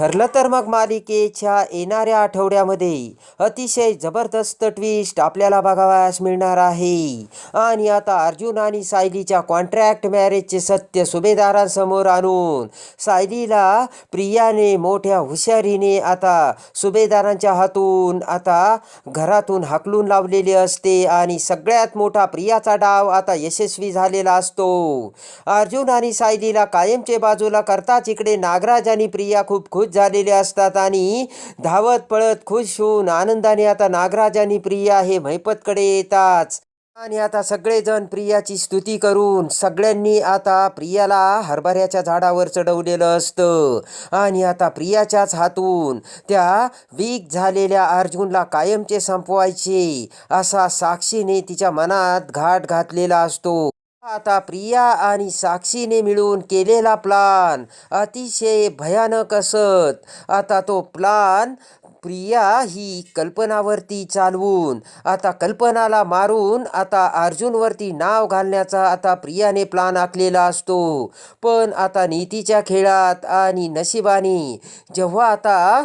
ठरलं तर मग मालिकेच्या येणाऱ्या आठवड्यामध्ये अतिशय जबरदस्त ट्विस्ट आपल्याला बघावयास मिळणार आहे. आणि आता अर्जुन आणि सायलीच्या कॉन्ट्रॅक्ट मॅरेजचे सत्य सुभेदारांसमोर आणून सायलीला प्रियाने मोठ्या हुशारीने आता सुभेदारांच्या हातून आता घरातून हाकलून लावलेले असते आणि सगळ्यात मोठा प्रियाचा डाव आता यशस्वी झालेला असतो. अर्जुन आणि सायलीला कायमचे बाजूला करताच इकडे नागराज आणि प्रिया खूप खुश झालेले असतात आणि धावत पळत खुश होऊन आनंदाने आता नागराज आणि प्रिया हे महिपतकडे येतात आणि आता सगळेजण प्रियाची स्तुती करून सगळ्यांनी आता प्रियाला हरभऱ्याच्या झाडावर चढवलेलं असतं. आणि आता प्रियाच्याच हातून त्या वीक झालेल्या अर्जुनला कायमचे संपवायचे असा साक्षीने तिच्या मनात घाट घातलेला असतो. आता प्रिया आणि साक्षीने मिळून केलेला प्लान अतिशय भयानक असत. आता तो प्लान प्रिया ही कल्पनावरती चालवून आता कल्पनाला मारून आता अर्जुनवरती नाव घालण्याचा आता प्रियाने प्लान आखलेला असतो. पण आता नीतीच्या खेळात आणि नशिबाने जेव्हा आता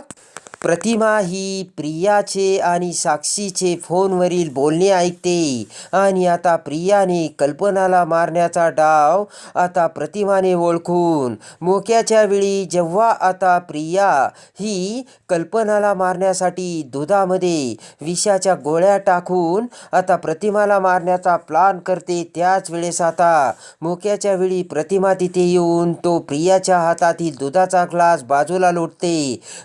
प्रतिमा ही प्रियाचे आणि साक्षीचे फोनवरील बोलणे ऐकते. आणि आता प्रियाने कल्पनाला मारण्याचा डाव आता प्रतिमाने ओळखून मोक्याच्या वेळी जेव्हा आता प्रिया ही कल्पनाला मारण्यासाठी दुधामध्ये विषाच्या गोळ्या टाकून आता प्रतिमाला मारण्याचा प्लान करते त्याच वेळेस आता मोक्याच्या वेळी प्रतिमा तिथे येऊन तो प्रियाच्या हातातील दुधाचा ग्लास बाजूला लोटते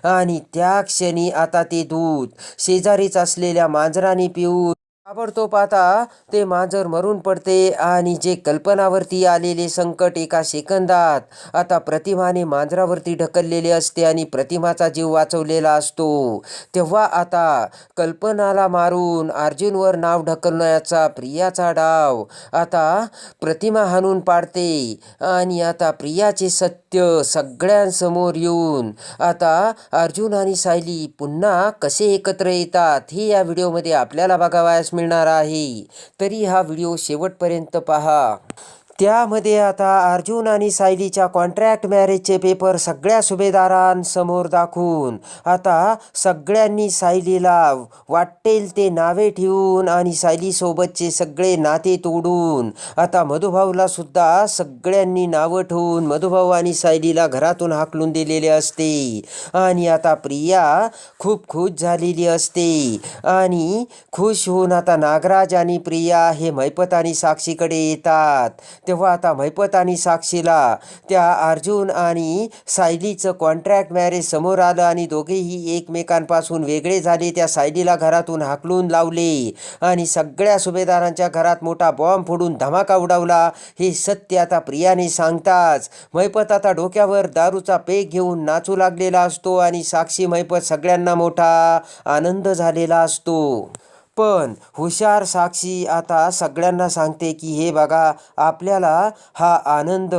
आणि त्या क्षणी आता ते दूध शेजारीच असलेल्या मांजराने पिऊन ताबडतोब आता ते मांजर मरून पडते आणि जे कल्पनावरती आलेले संकट एका सेकंदात आता प्रतिमाने मांजरावरती ढकललेले असते आणि प्रतिमाचा जीव वाचवलेला असतो. तेव्हा आता कल्पनाला मारून अर्जुनवर नाव ढकलण्याचा प्रियाचा डाव आता प्रतिमा हाणून पाडते आणि आता प्रियाचे सत्य सगळ्यांसमोर येऊन आता अर्जुन आणि सायली पुन्हा कसे एकत्र येतात हे या व्हिडिओमध्ये आपल्याला बघावयास मिळणार आहे. तरी हा व्हिडिओ शेवटपर्यंत पहा. त्यामध्ये आता अर्जुन आणि सायलीच्या कॉन्ट्रॅक्ट मॅरेजचे पेपर सगळ्या सुभेदारांसमोर दाखवून आता सगळ्यांनी सायलीला वाटेल ते नावे ठेवून आणि सायलीसोबतचे सगळे नाते तोडून आता मधुभाऊला सुद्धा सगळ्यांनी नावं ठेवून मधुभाऊ आणि सायलीला घरातून हाकलून दिलेले असते. आणि आता प्रिया खूप खुश झालेली असते. आणि खुश होऊन आता नागराज आणि प्रिया हे मैपत आणि साक्षीकडे येतात. तेव्हा आता मैपत आणि साक्षीला त्या अर्जुन आणि सायलीचं कॉन्ट्रॅक्ट मॅरेज समोर आलं आणि दोघेही एकमेकांपासून वेगळे झाले. त्या सायलीला घरातून हाकलून लावले आणि सगळ्या सुभेदारांच्या घरात मोठा बॉम्ब फोडून धमाका उडवला. हे सत्य आता प्रियाने सांगताच. मैपत आता डोक्यावर दारूचा पेक घेऊन नाचू लागलेला असतो आणि साक्षी मैपत सगळ्यांना मोठा आनंद झालेला असतो. पण हुशार साक्षी आता सगळ्यांना सांगते की हे बघा आपल्याला हा आनंद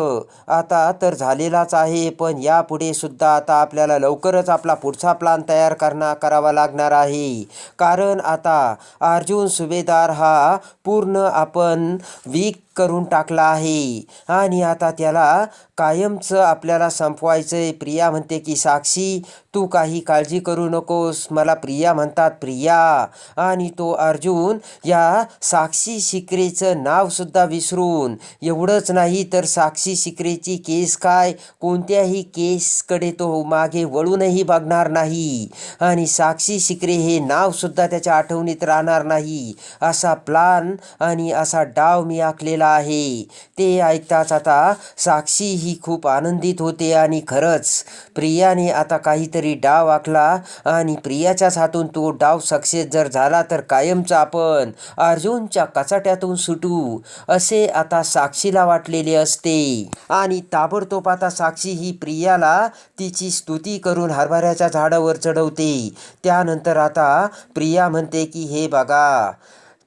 आता तर झालेलाच आहे पण यापुढे सुद्धा आता आपल्याला लवकरच आपला पुढचा प्लान तयार करणार करावा लागणार आहे. कारण आता अर्जुन सुभेदार हा पूर्ण आपण वीक करून टाकला आहे. आणि आता त्याला कायमचं आपल्याला संपवायचं आहे प्रिया म्हणते की साक्षी तू काही काळजी करू नकोस. मला प्रिया म्हणतात प्रिया. आणि तो अर्जुन या साक्षी शिकरेचं नावसुद्धा विसरून एवढंच नाही तर साक्षी शिकरेची केस काय? कोणत्याही केसकडे तो मागे वळूनही बघणार नाही. आणि साक्षी शिकरे हे नावसुद्धा त्याच्या आठवणीत राहणार नाही. असा प्लान आणि असा डाव मी आखलेला आहे. ते ऐकताच आता साक्षी ही खूप आनंदित होते आणि खरंच प्रियाने आता काहीतरी डाव आखला आणि प्रियाच्याच हातून तो डाव सक्सेस जर झाला तर कायमचा आपण अर्जुनच्या कचाट्यातून सुटू असे आता साक्षीला वाटलेले असते. आणि ताबडतोब आता साक्षी ही प्रियाला तिची स्तुती करून हरभऱ्याच्या झाडावर चढवते. त्यानंतर आता प्रिया म्हणते की हे बघा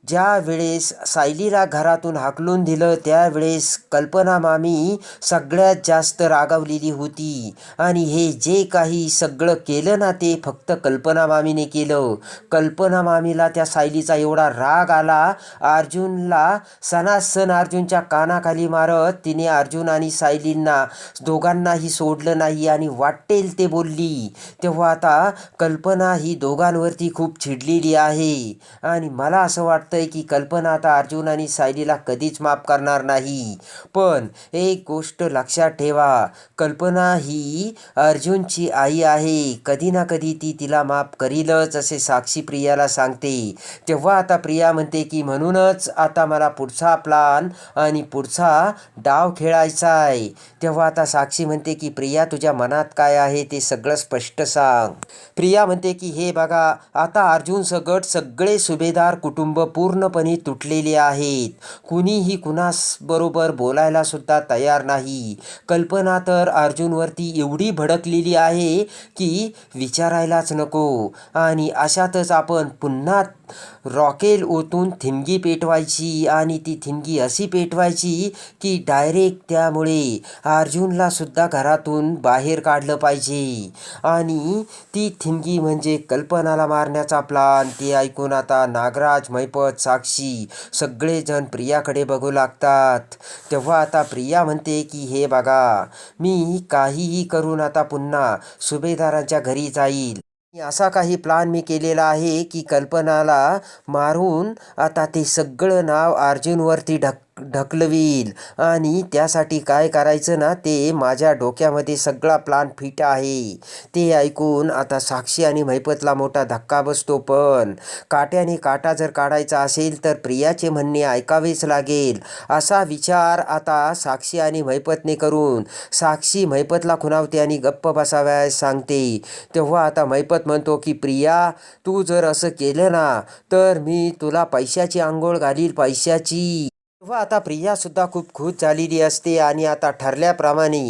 ज्या वेळेस सायलीला घरातून हाकलून दिलं त्यावेळेस कल्पना मामी सगळ्यात जास्त रागावलेली होती. आणि हे जे काही सगळं केलं ना ते फक्त कल्पना मामीने केलं. कल्पना मामीला त्या सायलीचा एवढा राग आला अर्जुनला सणासण अर्जुनच्या कानाखाली मारत तिने अर्जुन आणि सायलींना दोघांनाही सोडलं नाही आणि वाटेल ते बोलली. तेव्हा आता कल्पना ही दोघांवरती खूप चिडलेली आहे. आणि मला असं वाटतं वाटतंय की कल्पना आता अर्जुन आणि सायलीला कधीच माफ करणार नाही. पण एक गोष्ट लक्षात ठेवा कल्पना ही अर्जुनची आई आहे. कधी ना कधी ती तिला माफ करीलच असे साक्षी प्रियाला सांगते. तेव्हा आता प्रिया म्हणते की म्हणूनच आता मला पुढचा प्लान आणि पुढचा डाव खेळायचा आहे तेव्हा आता साक्षी म्हणते की प्रिया तुझ्या मनात काय आहे ते सगळं स्पष्ट सांग. प्रिया म्हणते की हे बघा आता अर्जुन सगट सगळे सुभेदार कुटुंब पूर्णपणे तुटलेले आहेत. कुणीही कुणास बरोबर तयार नाही. कल्पना तर अर्जुनवरती एवढी भडकलेली आहे की विचारायलाच नको. आणि अशातच आपण पुन्हा रॉकेल ओतून थिणगी पेटवायची आणि ती थिणगी अशी पेटवायची की डायरेक्ट त्यामुळे अर्जुनला सुद्धा घरातून बाहेर काढलं पाहिजे. आणि ती थिणगी म्हणजे कल्पनाला मारण्याचा प्लान ते ऐकून आता नागराज मैपत साक्षी सगळेजण प्रियाकडे बघू लागतात. तेव्हा आता प्रिया म्हणते की हे बघा मी काहीही करून आता पुन्हा सुभेदारांच्या घरी जाईल. असा काही प्लान मी केलेला आहे की कल्पनाला मारून आता ते सगळं नाव अर्जुनवरती ढक ढकलवील. आणि त्यासाठी काय करायचं ना ते माझ्या डोक्यामध्ये सगळा प्लान फिट आहे. ते ऐकून आता साक्षी आणि मैपतला मोठा धक्का बसतो पण. काट्याने काटा जर काढायचा असेल तर प्रियाचे म्हणणे ऐकावेच लागेल. असा विचार आता साक्षी आणि मैपतने करून साक्षी मैपतला खुणावते आणि गप्प बसाव्यास सांगते. तेव्हा आता मैपत म्हणतो की प्रिया तू जर असं केलं ना तर मी तुला पैशाची आंघोळ घालील पैशाची. तेव्हा आता प्रिया सुद्धा खूप खुश झालेली असते आणि आता ठरल्याप्रमाणे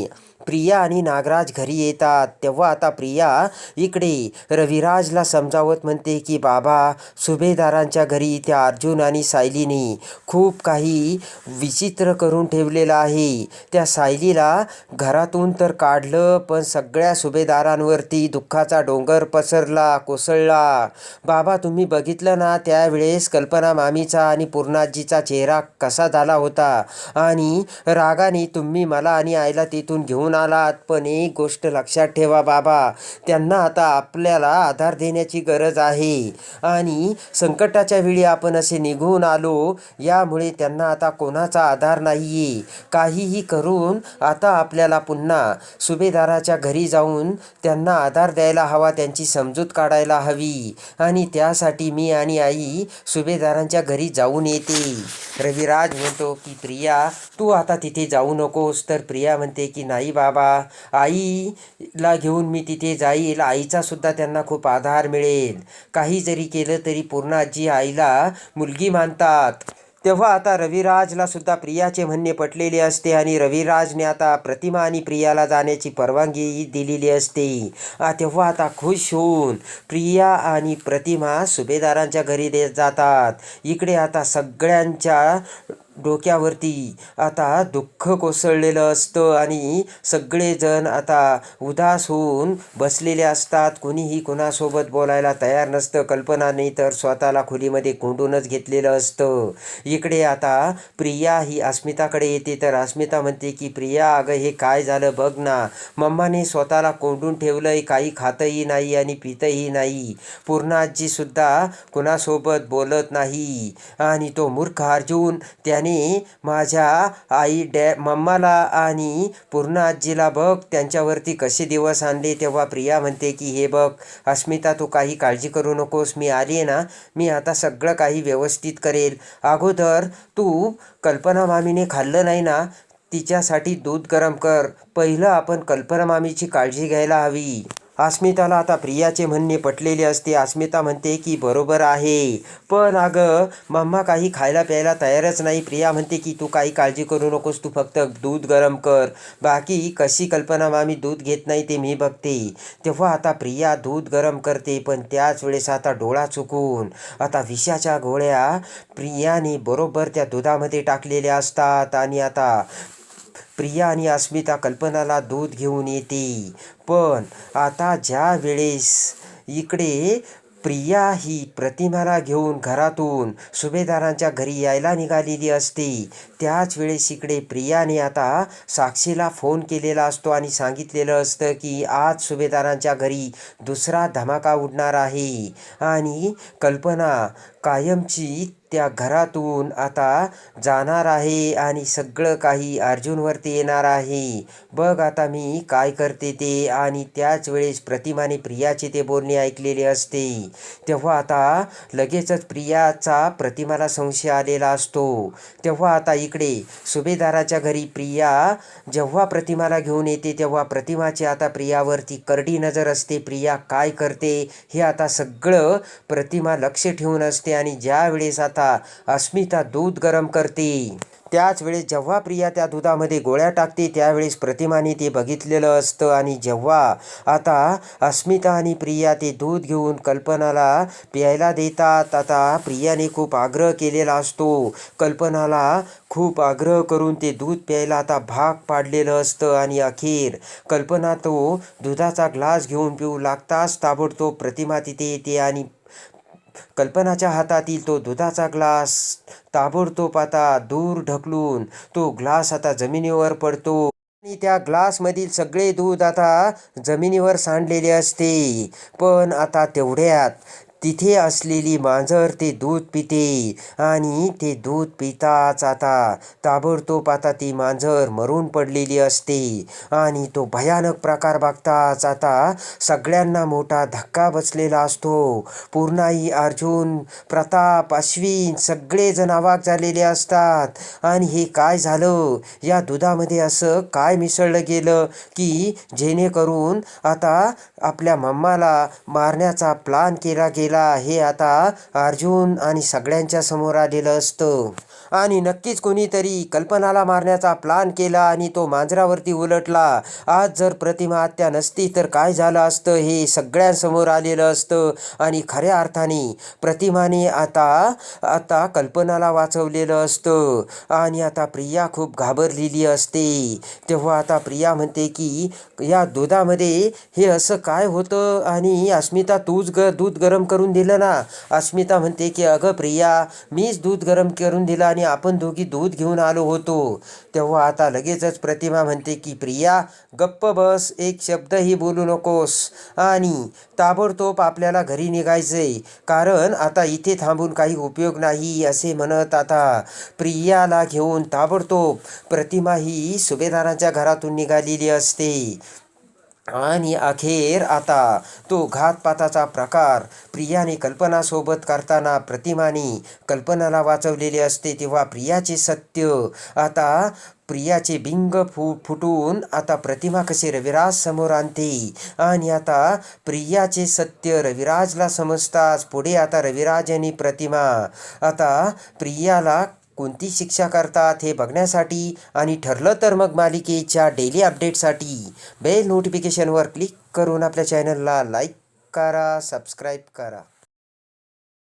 प्रिया आणि नागराज घरी येतात. तेव्हा आता प्रिया इकडे. रविराजला समजावत म्हणते की बाबा सुभेदारांच्या घरी त्या अर्जुन आणि सायलीने खूप काही विचित्र करून ठेवलेलं आहे. त्या सायलीला घरातून तर काढलं पण सगळ्या सुभेदारांवरती दुःखाचा डोंगर पसरला कोसळला. बाबा तुम्ही बघितलं ना त्यावेळेस कल्पना मामीचा आणि पूर्णाजीचा चेहरा कसा झाला होता? आणि रागाने तुम्ही मला आणि आईला तिथून घेऊन आलात पण एक गोष्ट लक्षात ठेवा बाबा. त्यांना आता आपल्याला आधार देण्याची गरज आहे. आणि संकटाच्या वेळी आपण असे निघून आलो यामुळे त्यांना आता कोणाचा आधार नाही आहे काहीही करून आता आपल्याला पुन्हा सुभेदाराच्या घरी जाऊन त्यांना आधार द्यायला हवा त्यांची समजूत काढायला हवी. आणि त्यासाठी मी आणि आई सुभेदारांच्या घरी जाऊन येते. रविराज म्हणतो की प्रिया तू आता तिथे जाऊ नकोस. तर प्रिया म्हणते की नाही बा बाबा आईला घेऊन मी तिथे जाईल. आईचा सुद्धा त्यांना खूप आधार मिळेल. काही जरी केलं तरी पूर्ण आजी आईला मुलगी मानतात. तेव्हा आता रविराजला सुद्धा प्रियाचे म्हणणे पटलेले असते आणि रविराजने आता प्रतिमा आणि प्रियाला जाण्याची परवानगी दिलेली असते. तेव्हा आता खुश होऊन प्रिया आणि प्रतिमा सुभेदारांच्या घरी दे जातात. इकडे आता सगळ्यांच्या डोक्यावरती. आता दुःख कोसळलेलं असतं आणि सगळेजण आता उदास होऊन बसलेले असतात. कुणीही कोणासोबत बोलायला तयार नसतं. कल्पनाने तर स्वतःला खोलीमध्ये कोंडूनच घेतलेलं असतं. इकडे आता प्रिया ही अस्मिताकडे येते. तर अस्मिता म्हणते की प्रिया अगं हे काय झालं? बघ ना. मम्माने स्वतःला कोंडून ठेवलंय. काही खातही नाही आणि पितही नाही. पूर्णाजीसुद्धा कुणासोबत बोलत नाही. आणि तो मूर्ख अर्जून त्याने माझ्या आई डॅ मम्माला आणि पूर्ण आजीला बघ त्यांच्यावरती कसे दिवस आणले तेव्हा प्रिया म्हणते की हे बघ अस्मिता तू काही काळजी करू नकोस मी आली ना मी आता सगळं काही व्यवस्थित करेल. अगोदर तू कल्पना मामीने खाल्लं नाही ना तिच्यासाठी दूध गरम कर. पहिलं आपण कल्पना मामीची काळजी घ्यायला हवी. अस्मिताला आता प्रियाचे म्हणणे पटलेले असते. अस्मिता म्हणते की बरोबर आहे. पण अगं मम्मा काही खायला प्यायला तयारच नाही. प्रिया म्हणते की तू काही काळजी करू नकोस. तू फक्त दूध गरम कर. बाकी कशी कल्पना मामी दूध घेत नाही ते मी बघते. तेव्हा आता प्रिया दूध गरम करते पण त्याच वेळेस आता डोळा चुकून. आता विषाच्या गोळ्या प्रियाने बरोबर त्या दुधामध्ये टाकलेल्या असतात आणि आता प्रिया आणि अस्मिता कल्पनाला दूध घेऊन येते. पण आता ज्या वेळेस इकडे प्रिया ही प्रतिमाला घेऊन घरातून सुभेदारांच्या घरी यायला निघालेली असते त्याच वेळेस इकडे प्रियाने आता साक्षीला फोन केलेला असतो आणि सांगितलेलं असतं की आज सुभेदारांच्या घरी दुसरा धमाका उडणार आहे. आणि कल्पना कायमची त्या घरातून आता जाणार आहे आणि सगळं काही अर्जुनवरती येणार आहे. बघ आता मी काय करते ते. आणि त्याच वेळेस प्रतिमाने प्रियाचे ते बोलणे ऐकलेले असते. तेव्हा आता लगेचच प्रियाचा प्रतिमाला संशय आलेला असतो. तेव्हा आता इकडे सुभेदाराच्या घरी प्रिया जेव्हा प्रतिमाला घेऊन येते तेव्हा प्रतिमाची आता प्रियावरती करडी नजर असते. प्रिया काय करते हे आता सगळं प्रतिमा लक्ष ठेवून असते. आणि ज्या वेळेस आता अस्मिता दूध गरम करते. त्याच वेळेस जेव्हा प्रिया त्या दुधामध्ये गोळ्या टाकते त्यावेळेस प्रतिमाने ते बघितलेलं असतं. आणि जेव्हा आता अस्मिता आणि प्रिया ते दूध घेऊन कल्पनाला प्यायला देतात आता प्रियाने खूप आग्रह केलेला असतो. कल्पनाला खूप आग्रह करून ते दूध प्यायला आता भाग पाडलेलं असतं. आणि अखेर कल्पना तो दुधाचा ग्लास घेऊन पिऊ लागताच ताबडतोब प्रतिमा तिथे येते आणि कल्पनाच्या हातातील तो दुधाचा ग्लास ताबडतोब आता दूर ढकलून तो ग्लास आता जमिनीवर पडतो. आणि त्या ग्लासमधील सगळे दूध आता जमिनीवर सांडलेले असते. पण आता तेवढ्यात तिथे असलेली मांजर ते दूध पिते आणि ते दूध पिताच आता. ताबडतोब आता ती मांजर मरून पडलेली असते आणि तो भयानक प्रकार बघताच आता सगळ्यांना मोठा धक्का बसलेला असतो. पूर्णाई अर्जुन प्रताप अश्विन सगळेजण अवाक झालेले असतात. आणि हे काय झालं? या दुधामध्ये असं काय मिसळलं गेलं की जेणेकरून आता आपल्या मम्माला मारण्याचा प्लान केला गेला हे आता अर्जुन आणि सगळ्यांच्या समोर आलेलं असतं. आणि नक्कीच कोणीतरी कल्पनाला मारण्याचा प्लान केला आणि तो मांजरावरती उलटला. आज जर प्रतिमा हत्या नसती तर काय झालं असतं? हे सगळ्यांसमोर आलेलं असतं. आणि खऱ्या अर्थाने प्रतिमाने आता आता कल्पनाला वाचवलेलं असतं. आणि आता प्रिया खूप घाबरलेली असते. तेव्हा आता प्रिया म्हणते की या दुधामध्ये हे असं काय होतं? आणि अस्मिता तूच ग दूध गरम करून दिलं ना? अस्मिता म्हणते की अगं प्रिया मीच दूध गरम करून दिलं आणि आपण दोघी दूध घेऊन आलो होतो. तेव्हा आता लगेचच प्रतिमा म्हणते की प्रिया गप्प बस एक शब्दही बोलू नकोस. आणि ताबडतोब आपल्याला घरी निघायचे कारण आता इथे थांबून काही उपयोग नाही असे म्हणत आता प्रियाला घेऊन ताबडतोब प्रतिमा ही सुभेदारांच्या घरातून निघालेली असते. आणि अखेर आता तो घातपाताचा प्रकार. प्रियाने कल्पनासोबत करताना प्रतिमाने कल्पनाला वाचवलेले असते तेव्हा प्रियाचे सत्य. आता प्रियाचे बिंग फु फुटून आता प्रतिमा कसे रविराज समोर आणते? आणि आता प्रियाचे सत्य रविराजला समजताच पुढे आता रविराज आणि प्रतिमा. आता प्रियाला कोणती शिक्षा करतात हे बघण्यासाठी आणि ठरलं तर मग मालिकेच्या डेली अपडेटसाठी बेल नोटिफिकेशनवर क्लिक करून आपल्या चॅनलला लाईक करा सबस्क्राईब करा.